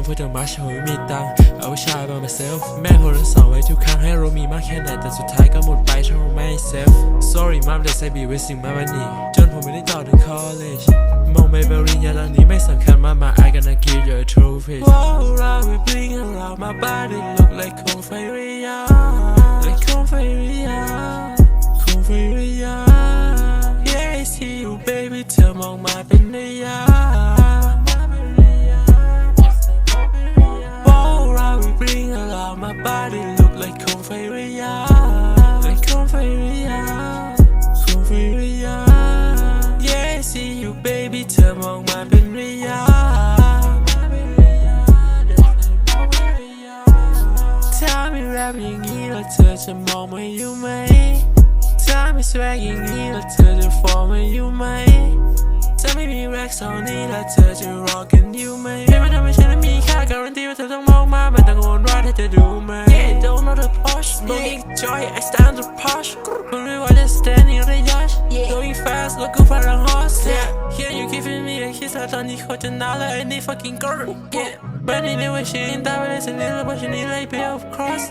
มพูดถึงมาชไม่มีตังเอาชายมา myself แม่โทรศัพท์ไว้ทุกครั้งให้เรามีมากแค่ไหน แต่สุดท้ายก็หมดไปถ้าเราไม่ self sorry mom that I be wasting my money จนผมไม่ได้ต่อถึง college มองไปปริญญาตอนนี้ไม่สำคัญมากมา I gonna give you a trophy Wow around we bling around my body look like คงไฟริยา like คงไฟริยาคงไฟริยา Yeah I see you baby เธอมองมาเป็นระยะ my body look like คงไฟริยา like คงไฟริยาคงไฟริยา Yeah I see you baby เธอมองมาเป็นระยะถ้าไม่แรปอย่างนี้แล้วเธอจะมองมาอยู่ไหมถ้าไม่สวกอย่างนี้แล้วเธอจะฟอร์มาอยู่ไหมถ้าไม่มีแร็กโซนี้แล้วเธอจะรอกันอยู่ไหมเฮ้ยมันทำให้ฉันมีค่าการันตีว่าเธอต้องมองมามันต้องโอน ว่าเธอจะดูไหม Yeah don't know the posh Smoking joy I stand the posh คุณรู้ว่า just standing the yacht Going fast แล้วกูฟังรัง horse Yeah Yeah you giving me a kiss แล้วตอนนี้เขาจะหนาวแล้วไอ้นี่ fucking girl Yeah บันนี้ไม่ว่าฉันตาไม่ได้สนิทแล้วเพราะฉันนี่เลย pay of cross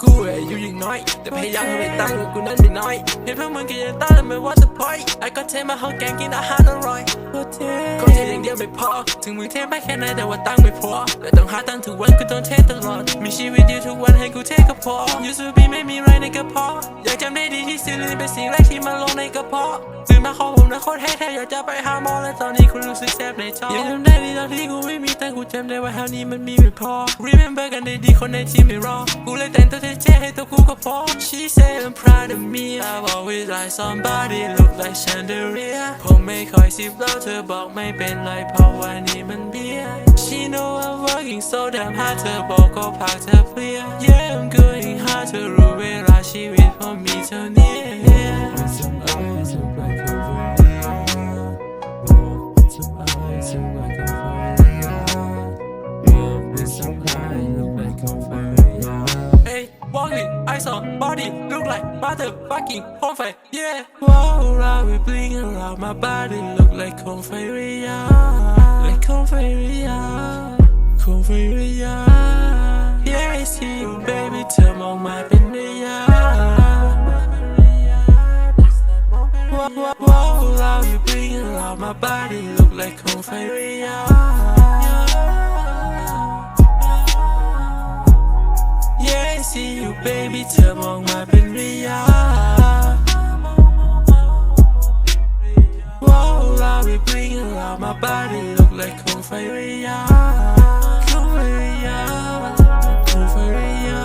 กู อายุยังน้อย แต่พยายามทำให้ตั้งกับกูนั้นไม่น้อยเห็นพวกมึงกินตาแล้วไม่ว่าจะพอยไอ้ก็เทมาห้องแกงกินอาหารอร่อยก็เทก็เทอย่างเดียวไม่พอ ถึงมึงเทไปแค่ไหนแต่ว่าตังค์ไม่พอแต่ต้องหาตังค์ทุกวันกูต้องเทตลอด มีชีวิตอยู่ทุกวันให้กูเทก็พอ used to be ไม่มีไรในกระเพาะอยากจำได้ดีที่สิ่งนี้เป็นสิ่งแรกที่มาลงในกระเพาะตื่นมาขอผมนะโคตรแห้แทบอยากจะไปหาหมอและตอนนี้กูรู้สึกแสบในท้องยังจำได้ดีตอนที่กูไม่มีตังค์กู จำได้ว่าเท่านี้มันมีไม่พอ remember กันได้ดีคนในทีมไม่รอ กูเลยแต่งตัวเท่ๆให้ตัวกูก็พอ she said I'm proud of me I've always like somebody look like chandelier ผมไม่ค่อยสิบแล้วเธอบอกไม่เป็นไรเพราะว่านี่มันเบียร์ she know I'm working so damn hard เธอบอกก็พักเธอเพลีย yeah I'm going hard เธอรู้เวลาชีวิตผมมีเท่านี้ look like a Hey, walking, eyes on body, look like motherfucking home fire, yeah. Walk around with bling around my body, look like home fire, yeah. Like home fire, yeah. Home fire, yeah. Yeah, I see you, baby, เธอมองมาเป็นระยะ Walk, walk, walk around, you bling around my body, look like home fire, yeah. baby เธอมองมาเป็นระยะ Walk around, we bling around my body, look like คงไฟระยะคงไฟระยะคงไฟระยะ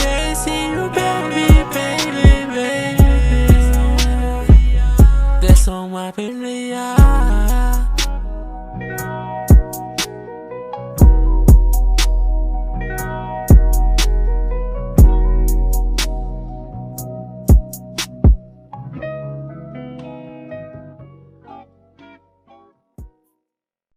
Yeah, I see you, baby, baby, baby แต่ส่งมาเป็นระยะ